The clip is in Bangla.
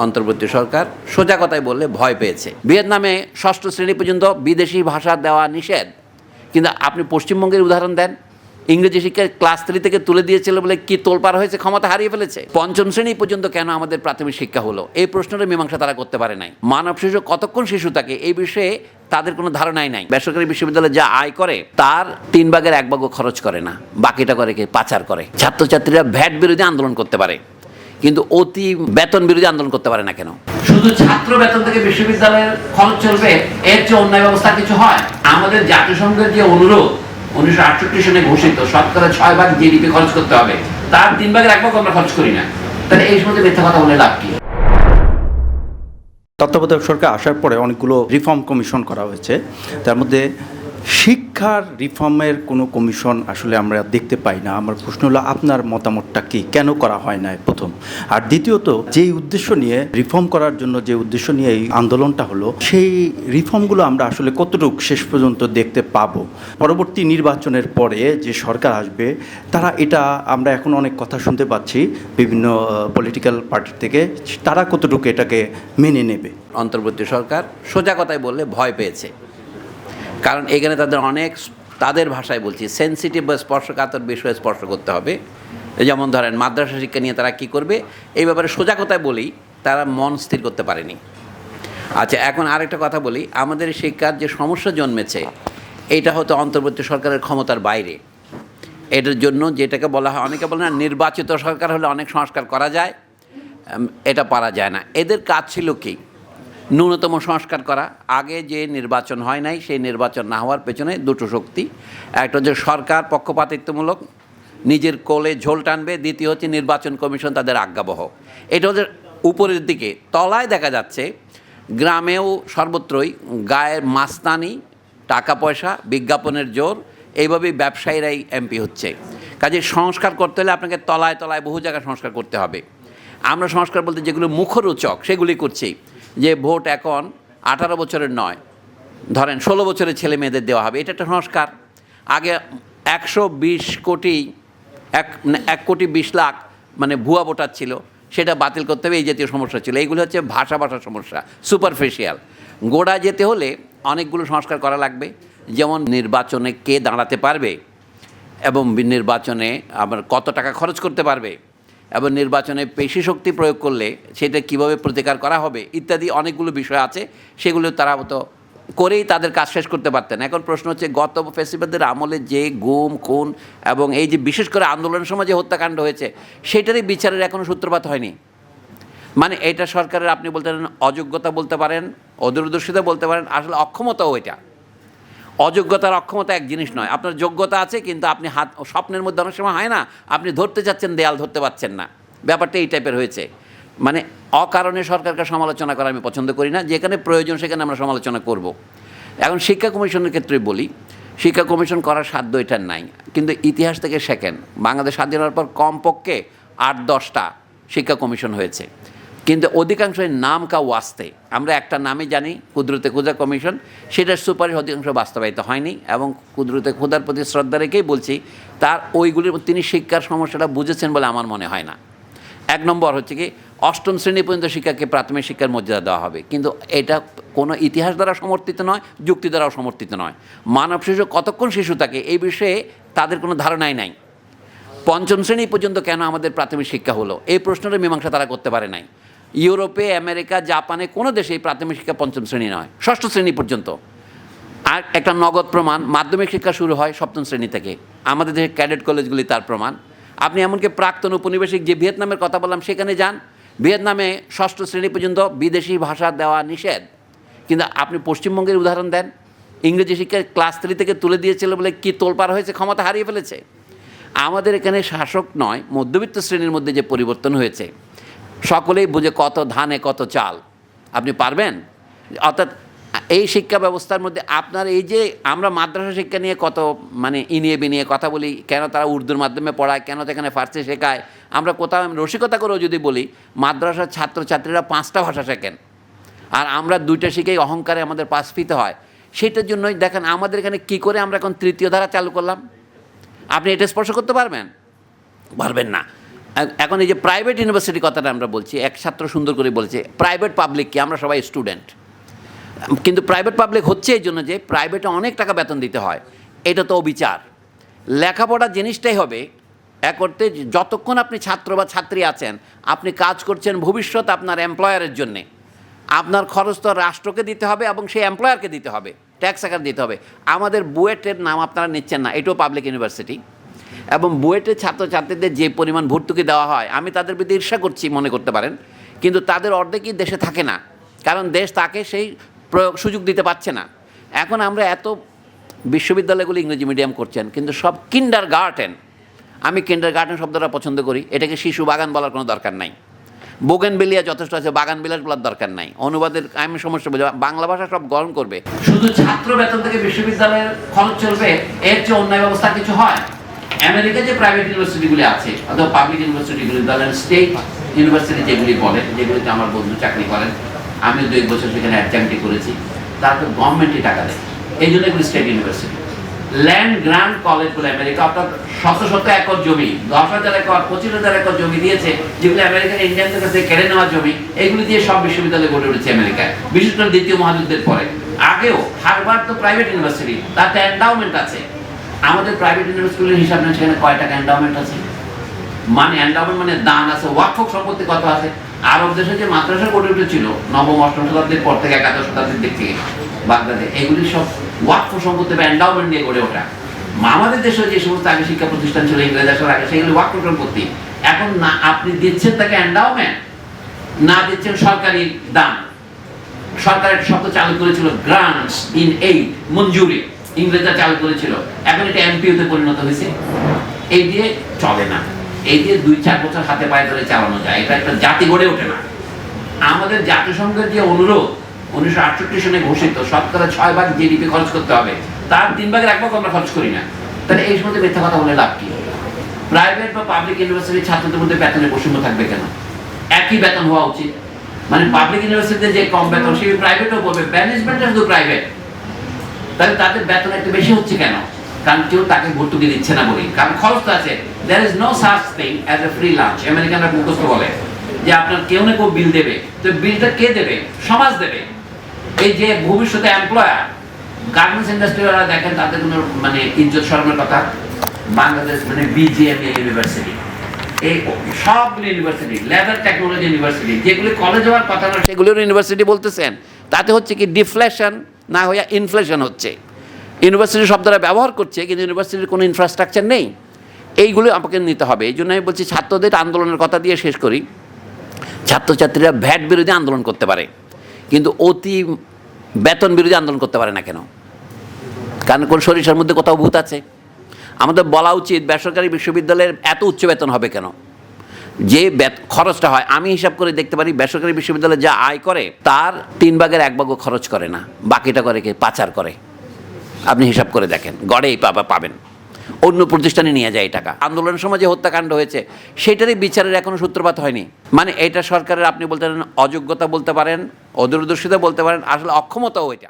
অন্তর্বর্তী সরকার সোজা কথায় বললে ভয় পেয়েছে। ভিয়েতনামে ষষ্ঠ শ্রেণি পর্যন্ত বিদেশি ভাষা দেওয়া নিষেধ। কিন্তু আপনি পশ্চিমবঙ্গের উদাহরণ দেন। ইংরেজি শিক্ষার ক্লাস থ্রি থেকে তুলে দিয়েছিল বলে কি তোলপার হয়েছে, ক্ষমতা হারিয়ে ফেলেছে? পঞ্চম শ্রেণি পর্যন্ত কেন আমাদের প্রাথমিক শিক্ষা হলো? এই প্রশ্নের মীমাংসা তারা করতে পারে নাই। মানব শিশু কতক্ষণ শিশু থাকে এই বিষয়ে তাদের কোনো ধারণাই নাই। বেসরকারি বিশ্ববিদ্যালয়ে যা আয় করে, তার তিন ভাগের এক ভাগও খরচ করে না। বাকিটা করে কে? পাচার করে। ছাত্রছাত্রীরা ভ্যাট বিরোধী আন্দোলন করতে পারে। কিন্তু অতি বেতন বিরোধী আন্দোলন করতে পারে না কেন? শুধু ছাত্র বেতন থেকে বিশ্ববিদ্যালয়ের খরচ চলবে এর চেয়ে অন্যায় ব্যবস্থা কিছু হয়? আমাদের জাতিসংঘের যে অনুরোধ উনিশশো আটষট্টি সনে ঘোষিত শতকরা ছয় ভাগ জিডিপি খরচ করতে হবে। তার তিন ভাগের এক ভাগ আমরা খরচ করি না। তাহলে এই সময় মিথ্যা কথা বলে লাভ কি? তত্ত্বাবধায়ক সরকার আসার পরে অনেকগুলো রিফর্ম কমিশন করা হয়েছে। তার মধ্যে শিক্ষার রিফর্মের কোনো কমিশন আসলে আমরা দেখতে পাই না। আমার প্রশ্ন হলো, আপনার মতামতটা কি? কেন করা হয় না প্রথম? আর দ্বিতীয়ত, যেই উদ্দেশ্য নিয়ে রিফর্ম করার জন্য যে উদ্দেশ্য নিয়ে এই আন্দোলনটা হলো, সেই রিফর্মগুলো আমরা আসলে কতটুকু শেষ পর্যন্ত দেখতে পাব? পরবর্তী নির্বাচনের পরে যে সরকার আসবে, তারা এটা আমরা এখন অনেক কথা শুনতে পাচ্ছি বিভিন্ন পলিটিক্যাল পার্টি থেকে, তারা কতটুকু এটাকে মেনে নেবে? অন্তর্বর্তী সরকার সোজা কথায় বললে ভয় পেয়েছে। কারণ এখানে তাদের অনেক তাদের ভাষায় বলছি সেন্সিটিভ বা স্পর্শকাতর বিষয়ে স্পর্শ করতে হবে। যেমন ধরেন, মাদ্রাসা শিক্ষা নিয়ে তারা কি করবে? এই ব্যাপারে সোজা কথায় বলি, তারা মন স্থির করতে পারেনি। আচ্ছা এখন আরেকটা কথা বলি, আমাদের শিক্ষার যে সমস্যা জন্মেছে, এটা হয়তো অন্তর্বর্তী সরকারের ক্ষমতার বাইরে। এটার জন্য যেটাকে বলা হয়, অনেকে বলে না, নির্বাচিত সরকার হলে অনেক সংস্কার করা যায় এটা পারা যায় না। এদের কাজ ছিল কি? ন্যূনতম সংস্কার করা। আগে যে নির্বাচন হয় নাই, সেই নির্বাচন না হওয়ার পেছনে দুটো শক্তি। একটা হচ্ছে সরকার পক্ষপাতিত্বমূলক, নিজের কোলে ঝোল টানবে। দ্বিতীয় হচ্ছে নির্বাচন কমিশন তাদের আজ্ঞাবহ। এটা হচ্ছে উপরের দিকে। তলায় দেখা যাচ্ছে, গ্রামেও সর্বত্রই গায়ের মাস্তানি টাকা পয়সা বিজ্ঞাপনের জোর, এইভাবেই ব্যবসায়ীরাই এমপি হচ্ছে। কাজে সংস্কার করতে হলে আপনাকে তলায় তলায় বহু জায়গায় সংস্কার করতে হবে। আমরা সংস্কার বলতে যেগুলো মুখরোচক, সেগুলি করছি। যে ভোট এখন আঠারো বছরের নয়। ধরেন ষোলো বছরের ছেলে মেয়েদের দেওয়া হবে, এটা একটা সংস্কার। আগে একশো বিশ কোটি, এক এক কোটি বিশ লাখ মানে ভুয়া ভোটার ছিল, সেটা বাতিল করতে হবে, এই জাতীয় সমস্যা ছিল। এইগুলো হচ্ছে ভাষা ভাষার সমস্যা সুপারফিশিয়াল গোড়া যেতে হলে অনেকগুলো সংস্কার করা লাগবে, যেমন নির্বাচনে কে দাঁড়াতে পারবে এবং নির্বাচনে আবার কত টাকা খরচ করতে পারবে। এবং নির্বাচনে পেশি শক্তি প্রয়োগ করলে সেটা কীভাবে প্রতিকার করা হবে, ইত্যাদি অনেকগুলো বিষয় আছে, সেগুলো তারা তো করেই তাদের কাজ শেষ করতে পারতেন। এখন প্রশ্ন হচ্ছে, গত ফেসিবাদের আমলে যে গুম, খুন এবং এই যে বিশেষ করে আন্দোলনের সময় যে হত্যাকাণ্ড হয়েছে, সেটারই বিচারের এখনও সূত্রপাত হয়নি। মানে এটা সরকারের, আপনি বলতে পারেন, অযোগ্যতা বলতে পারেন, অদূরদর্শিতা বলতে পারেন, আসলে অক্ষমতাও এটা। অযোগ্যতার অক্ষমতা এক জিনিস নয়। আপনার যোগ্যতা আছে, কিন্তু আপনি হাত, স্বপ্নের মধ্যে অনেক সময় হয় না, আপনি ধরতে চাচ্ছেন, দেয়াল ধরতে পারছেন না। ব্যাপারটা এই টাইপের হয়েছে। মানে অকারণে সরকারকে সমালোচনা করা আমি পছন্দ করি না, যেখানে প্রয়োজন সেখানে আমরা সমালোচনা করব। এখন শিক্ষা কমিশনের ক্ষেত্রে বলি, শিক্ষা কমিশন করার সাধ্য এটার নাই, কিন্তু ইতিহাস থেকে শেখেন। বাংলাদেশ স্বাধীন হওয়ার পর কমপক্ষে আট দশটা শিক্ষা কমিশন হয়েছে। কিন্তু অধিকাংশের নাম কা ওয়াস্তে আমরা একটা নামে জানি, কুদরতে খুদা কমিশন। সেটার সুপারিশ অধিকাংশ বাস্তবায়িত হয়নি এবং কুদরতে খুদার প্রতি শ্রদ্ধা রেখেই বলছি, তার ওইগুলির তিনি শিক্ষার সমস্যাটা বুঝেছেন বলে আমার মনে হয় না। এক নম্বর হচ্ছে কি, অষ্টম শ্রেণি পর্যন্ত শিক্ষাকে প্রাথমিক শিক্ষার মর্যাদা দেওয়া হবে। কিন্তু এটা কোনো ইতিহাস দ্বারা সমর্থিত নয়, যুক্তি দ্বারাও সমর্থিত নয়। মানব শিশু কতক্ষণ শিশু থাকে এই বিষয়ে তাদের কোনো ধারণাই নাই। পঞ্চম শ্রেণি পর্যন্ত কেন আমাদের প্রাথমিক শিক্ষা হলো? এই প্রশ্নের মীমাংসা তারা করতে পারে নাই। ইউরোপে, আমেরিকা, জাপানে কোনো দেশে এই প্রাথমিক শিক্ষা পঞ্চম শ্রেণি নয়, ষষ্ঠ শ্রেণি পর্যন্ত। আর একটা নগদ প্রমাণ, মাধ্যমিক শিক্ষা শুরু হয় সপ্তম শ্রেণি থেকে। আমাদের দেশের ক্যাডেট কলেজগুলি তার প্রমাণ। আপনি এমনকি প্রাক্তন উপনিবেশিক যে ভিয়েতনামের কথা বললাম, সেখানে যান। ভিয়েতনামে ষষ্ঠ শ্রেণি পর্যন্ত বিদেশি ভাষা দেওয়া নিষেধ। কিন্তু আপনি পশ্চিমবঙ্গের উদাহরণ দেন। ইংরেজি শিক্ষা ক্লাস থ্রি থেকে তুলে দিয়েছিল বলে কি তোলপার হয়েছে, ক্ষমতা হারিয়ে ফেলেছে? আমাদের এখানে শাসক নয়, মধ্যবিত্ত শ্রেণির মধ্যে যে পরিবর্তন হয়েছে। সকলেই বুঝে কত ধানে কত চাল। আপনি পারবেন? অর্থাৎ এই শিক্ষা ব্যবস্থার মধ্যে আপনার এই যে আমরা মাদ্রাসা শিক্ষা নিয়ে কত মানে ইনিয়ে বিনিয়ে কথা বলি, কেন তারা উর্দুর মাধ্যমে পড়ায়, কেন সেখানে ফার্সি শেখায়, আমরা কোথাও রসিকতা করেও যদি বলি, মাদ্রাসার ছাত্রছাত্রীরা পাঁচটা ভাষা শেখেন। আর আমরা দুইটা শিখেই অহংকারে আমাদের পাশ ফিতে হয়। সেটার জন্যই দেখেন আমাদের এখানে কী করে আমরা এখন তৃতীয় ধারা চালু করলাম। আপনি এটা স্পর্শ করতে পারবেন? পারবেন না। এখন এই যে প্রাইভেট ইউনিভার্সিটি কথাটা আমরা বলছি, এক ছাত্র সুন্দর করে বলেছে প্রাইভেট পাবলিক কি, আমরা সবাই স্টুডেন্ট কিন্তু প্রাইভেট পাবলিক হচ্ছে এই জন্য যে প্রাইভেটে অনেক টাকা বেতন দিতে হয়। এটা তো অবিচার। লেখাপড়া জিনিসটাই হবে, এক করতে যতক্ষণ আপনি ছাত্র বা ছাত্রী আছেন, আপনি কাজ করছেন ভবিষ্যৎ আপনার এমপ্লয়ারের জন্যে। আপনার খরচ তো রাষ্ট্রকে দিতে হবে এবং সেই এমপ্লয়ারকে দিতে হবে ট্যাক্স আকার দিতে হবে। আমাদের বুয়েটের নাম আপনারা নিচ্ছেন না, এটাও পাবলিক ইউনিভার্সিটি এবং বুয়েটের ছাত্রছাত্রীদের যে পরিমাণ ভর্তুকি দেওয়া হয়, আমি তাদের প্রতি ঈর্ষা করছি, মনে করতে পারেন। কিন্তু তাদের অর্ধেকই দেশে থাকে না। কারণ দেশ তাকে সেই প্রয়োগ, সুযোগ দিতে পারছে না। এখন আমরা এত বিশ্ববিদ্যালয়গুলো ইংরেজি মিডিয়াম করছেন, কিন্তু সব কিন্ডার গার্টেন আমি কিন্ডার গার্টেন শব্দটা পছন্দ করি, এটাকে শিশু বাগান বলার কোনো দরকার নাই। বোগেন বেলিয়া যথেষ্ট আছে, বাগান বিলাস বলার দরকার নাই। অনুবাদের আমি সমস্যা বুঝি বাংলা ভাষা সব গ্রহণ করবে। শুধু ছাত্র বেতন থেকে বিশ্ববিদ্যালয়ের খরচ চলবে, এর চেয়ে অন্যায় ব্যবস্থা কিছু হয়? আমেরিকা যে প্রাইভেট ইউনিভার্সিটিগুলি আছে, অথবা পাবলিক ইউনিভার্সিটিগুলি ধরেন স্টেট ইউনিভার্সিটি যেগুলি বলেন যেগুলিতে আমার বন্ধু চাকরি করেন আমি দু এক বছর সেখানে অ্যাডজাংটি করেছি, তারা তো গভর্নমেন্টই টাকা দেয়। এই জন্য এগুলি স্টেট ইউনিভার্সিটি ল্যান্ড গ্রান্ট কলেজগুলো আমেরিকা অর্থাৎ শত শত একর জমি, দশ হাজার একর, পঁচিশ হাজার একর জমি দিয়েছে, যেগুলো আমেরিকান ইন্ডিয়ানদের কাছে কেড়ে নেওয়া জমি, এগুলি দিয়ে সব বিশ্ববিদ্যালয় গড়ে উঠেছে আমেরিকায় বিশেষ করে দ্বিতীয় মহাযুদ্ধের পরে। আগেও হারবার তো প্রাইভেট ইউনিভার্সিটি তাতে এন্ডাউমেন্ট আছে। আমাদের প্রাইভেট ইউনিভার্সিটির হিসাব নেন, সেখানে কয় টাকা এন্ডাউমেন্ট আছে? মানে এন্ডাউমেন্ট মানে দান আছে ওয়াকফ সম্পত্তি কত আছে? আরব দেশে যে মাদ্রাসা গড়ে উঠেছিল, নবম, অষ্টম শতাব্দীর পর থেকে একাদশ শতাব্দীর দিক থেকে, বাগদাদে, এগুলি সব ওয়াকফ সম্পত্তি বা এন্ডাউমেন্ট নিয়ে গড়ে ওঠা। আমাদের দেশে যে সমস্ত আগে শিক্ষা প্রতিষ্ঠান ছিল, ইংরেজ আসার আগে, সেগুলি ওয়াকফ সম্পত্তি। এখন না, আপনি দিচ্ছেন তাকে এন্ডাউমেন্ট না দিচ্ছেন সরকারি দান। সরকার একটা শব্দ চালু করেছিল গ্রান্টস ইন এইড মঞ্জুরি। ইংরেজরা চালু করেছিল। এখন এটা এমপিওতে পরিণত হয়েছে। এই দিয়ে চলে না। এই দিয়ে দুই চার বছর হাতে পায়ে ধরে চালানো যায়। এটা একটা জাতি গড়ে ওঠে না। আমাদের জাতিসংঘের যে অনুরোধ, উনিশশো আটষট্টি সনে ঘোষিত, শতকরা ছয় ভাগ জিডিপি খরচ করতে হবে। তার তিন ভাগের এক ভাগ আমরা খরচ করি না। তাহলে এই সময় মিথ্যা কথা বলে লাভ কি? প্রাইভেট বা পাবলিক ইউনিভার্সিটির ছাত্রদের মধ্যে বেতনের বৈষম্য থাকবে কেন? একই বেতন হওয়া উচিত। মানে পাবলিক ইউনিভার্সিটিতে যে কম বেতন সেই প্রাইভেটও পড়বে ম্যানেজমেন্টটা শুধু প্রাইভেট তাহলে তাদের বেতন একটু বেশি হচ্ছে কেন? কারণ কেউ তাকে ভর্তুকি দিচ্ছে না বলি কারণ খরচ তো আছে। There is no such thing as a free lunch আমেরিকানরা মুখস্থ বলে যে আপনার কেউ না কেউ বিল দেবে। তো বিলটা কে দেবে? সমাজ দেবে। এই যে ভবিষ্যতে এমপ্লয়ার গার্মেন্টস ইন্ডাস্ট্রিওয়ালা দেখেন তাদের কোনো মানে ইজ্জত শরমের কথা। বাংলাদেশ মানে বিজিএম ইউনিভার্সিটি এই সবগুলো ইউনিভার্সিটি লেদার টেকনোলজি ইউনিভার্সিটি যেগুলি কলেজ হওয়ার কথা সেগুলোর ইউনিভার্সিটি বলতেছেন। তাতে হচ্ছে কি ডিফ্লেশন না হইয়া ইনফ্লেশন হচ্ছে। ইউনিভার্সিটি শব্দটা ব্যবহার করছে, কিন্তু ইউনিভার্সিটির কোনো ইনফ্রাস্ট্রাকচার নেই। এইগুলো আমাকে নিতে হবে। এই জন্য আমি বলছি, ছাত্রদের আন্দোলনের কথা দিয়ে শেষ করি। ছাত্রছাত্রীরা ভ্যাট বিরোধী আন্দোলন করতে পারে, কিন্তু অতি বেতন বিরোধী আন্দোলন করতে পারে না কেন? কারণ কোন সরিষার মধ্যে কোথাও ভূত আছে। আমাদের বলা উচিত, বেসরকারি বিশ্ববিদ্যালয়ের এত উচ্চ বেতন হবে কেন? যে খরচটা হয়, আমি হিসাব করে দেখতে পারি, বেসরকারি বিশ্ববিদ্যালয়ে যা আয় করে, তার তিন ভাগের এক ভাগও খরচ করে না, বাকিটা করে কে? পাচার করে। আপনি হিসাব করে দেখেন, গড়েই পাবা পাবেন। অন্য প্রতিষ্ঠানে নিয়ে যায় টাকা। আন্দোলনের সময় যে হত্যাকাণ্ড হয়েছে, সেটারই বিচারের এখনও সূত্রপাত হয়নি। মানে এটা সরকারের, আপনি বলতে পারেন, অযোগ্যতা বলতে পারেন, অদূরদর্শিতা বলতে পারেন, আসলে অক্ষমতাও এটা।